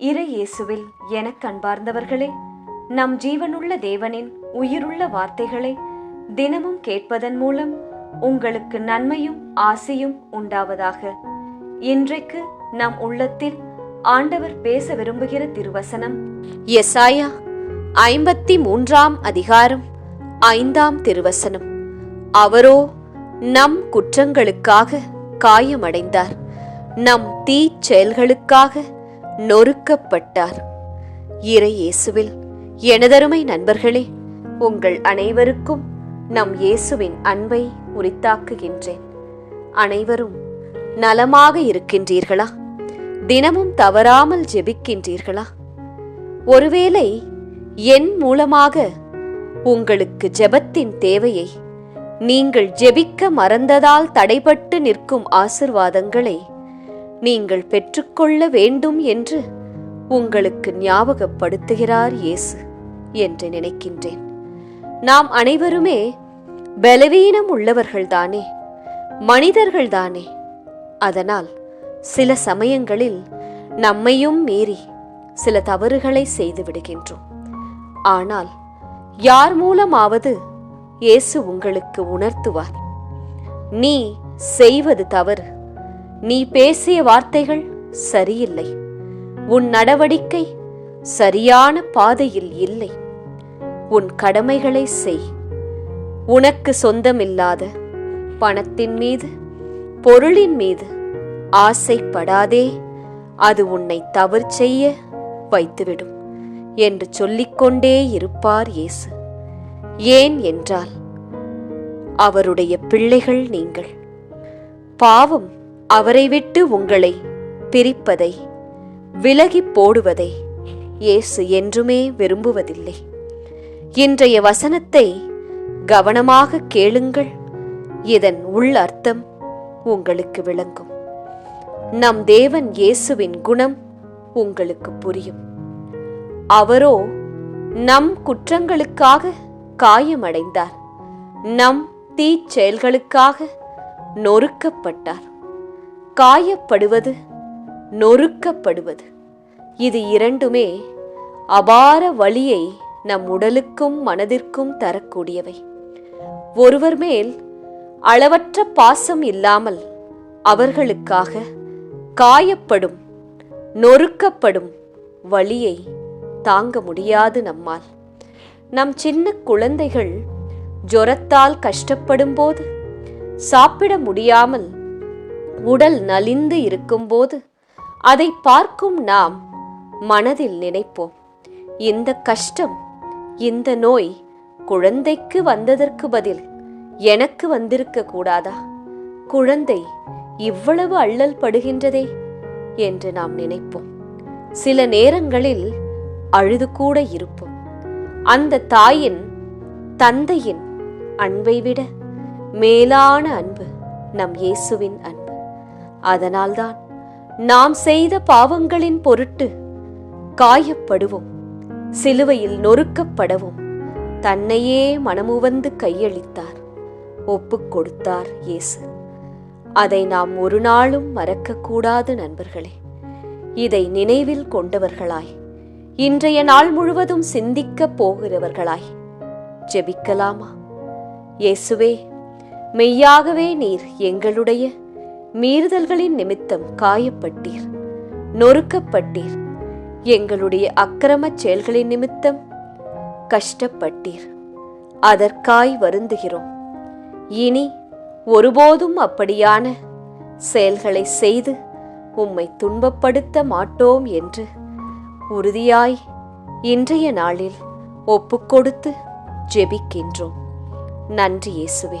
இறை இயேசுவில் எனக் கண்பார்ந்தவர்களே நம் ஜீவனுள்ள தேவனின் உயிருள்ள வார்த்தைகளை தினமும் கேட்பதன் மூலம் உங்களுக்கு நன்மையும் ஆசையும் உண்டாவதாக. இன்றைக்கு நம் உள்ளத்தில் ஆண்டவர் பேச விரும்புகிற திருவசனம் எசாயா ஐம்பத்தி மூன்றாம் அதிகாரம் ஐந்தாம் திருவசனம். அவரோ நம் குற்றங்களுக்காக காயமடைந்தார். நம் தீ செயல்களுக்காக நொறுக்கப்பட்டார். இறை இயேசுவில் எனதருமை நண்பர்களே உங்கள் அனைவருக்கும் நம் இயேசுவின் அன்பை உரித்தாக்குகின்றேன். அனைவரும் நலமாக இருக்கின்றீர்களா? தினமும் தவறாமல் ஜெபிக்கின்றீர்களா? ஒருவேளை என் மூலமாக உங்களுக்கு ஜெபத்தின் தேவையை நீங்கள் ஜெபிக்க மறந்ததால் தடைபட்டு நிற்கும் ஆசிர்வாதங்களை நீங்கள் பெற்றுக்கொள்ள வேண்டும் என்று உங்களுக்கு ஞாபகப்படுத்துகிறார் இயேசு என்று நினைக்கின்றேன். நாம் அனைவருமே பலவீனம் உள்ளவர்கள்தானே மனிதர்கள்தானே. அதனால் சில சமயங்களில் நம்மையும் மீறி சில தவறுகளை செய்து விடுகின்றோம். ஆனால் யார் மூலமாவது இயேசு உங்களுக்கு உணர்த்துவார். நீ செய்வது தவறு. நீ பேசிய வார்த்தைகள் சரியில்லை. உன் நடவடிக்கை சரியான பாதையில் இல்லை. உன் கடமைகளை செய். உனக்கு சொந்தமில்லாத பணத்தின் மீது பொருளின் மீது ஆசைப்படாதே. அது உன்னை தவறு செய்ய வைத்துவிடும் என்று சொல்லிக்கொண்டே இருப்பார் இயேசு. ஏன் என்றால் அவருடைய பிள்ளைகள் நீங்கள். பாவம் அவரை விட்டு உங்களை பிரிப்பதை விலகி போடுவதை இயேசு என்றுமே விரும்புவதில்லை. இன்றைய வசனத்தை கவனமாக கேளுங்கள். இதன் உள் அர்த்தம் உங்களுக்கு விளங்கும். நம் தேவன் இயேசுவின் குணம் உங்களுக்கு புரியும். அவரோ நம் குற்றங்களுக்காக காயமடைந்தார். நம் தீச்செயல்களுக்காக நொறுக்கப்பட்டார். காயப்படுவது நொறுக்கப்படுவது. இது இரண்டுமே அபார வழியை நம் உடலுக்கும் மனதிற்கும் தரக்கூடியவை. ஒருவர் மேல் அளவற்ற பாசம் இல்லாமல் அவர்களுக்காக காயப்படும் நொறுக்கப்படும் வழியை தாங்க முடியாது நம்மால். நம் சின்ன குழந்தைகள் ஜொரத்தால் கஷ்டப்படும் போது சாப்பிட முடியாமல் உடல் நலிந்து இருக்கும்போது அதை பார்க்கும் நாம் மனதில் நினைப்போம். இந்த கஷ்டம் இந்த நோய் குழந்தைக்கு வந்ததற்கு பதில் எனக்கு வந்திருக்க கூடாதா? குழந்தை இவ்வளவு அள்ளல் படுகின்றதே என்று நாம் நினைப்போம். சில நேரங்களில் அழுது கூட இருப்போம். அந்த தாயின் தந்தையின் அன்பை விட மேலான அன்பு நம் இயேசுவின் அன்பு. அதனால்தான் நாம் செய்த பாவங்களின் பொருட்டு காயப்படுவோம் சிலுவையில் நொறுக்கப்படவும். தன்னையே மனமுவந்து கையளித்தார் ஒப்புக் கொடுத்தார் இயேசு. அதை நாம் ஒரு நாளும் மறக்கக்கூடாது நண்பர்களே. இதை நினைவில் கொண்டவர்களாய் இன்றைய நாள் முழுவதும் சிந்திக்கப் போகிறவர்களாய் ஜெபிக்கலாமா? இயேசுவே மெய்யாகவே நீர் எங்களுடைய மீறுதல்களின் நிமித்தம் காயப்பட்டீர் நொறுக்கப்பட்டீர். எங்களுடைய அக்கிரமச் செயல்களின் நிமித்தம் கஷ்டப்பட்டீர். அதற்காய் வருந்துகிறோம். இனி ஒருபோதும் அப்படியான செயல்களை செய்து உம்மை துன்பப்படுத்த மாட்டோம் என்று உறுதியாய் இன்றைய நாளில் ஒப்புக்கொடுத்து ஜெபிக்கின்றோம். நன்றி இயேசுவே.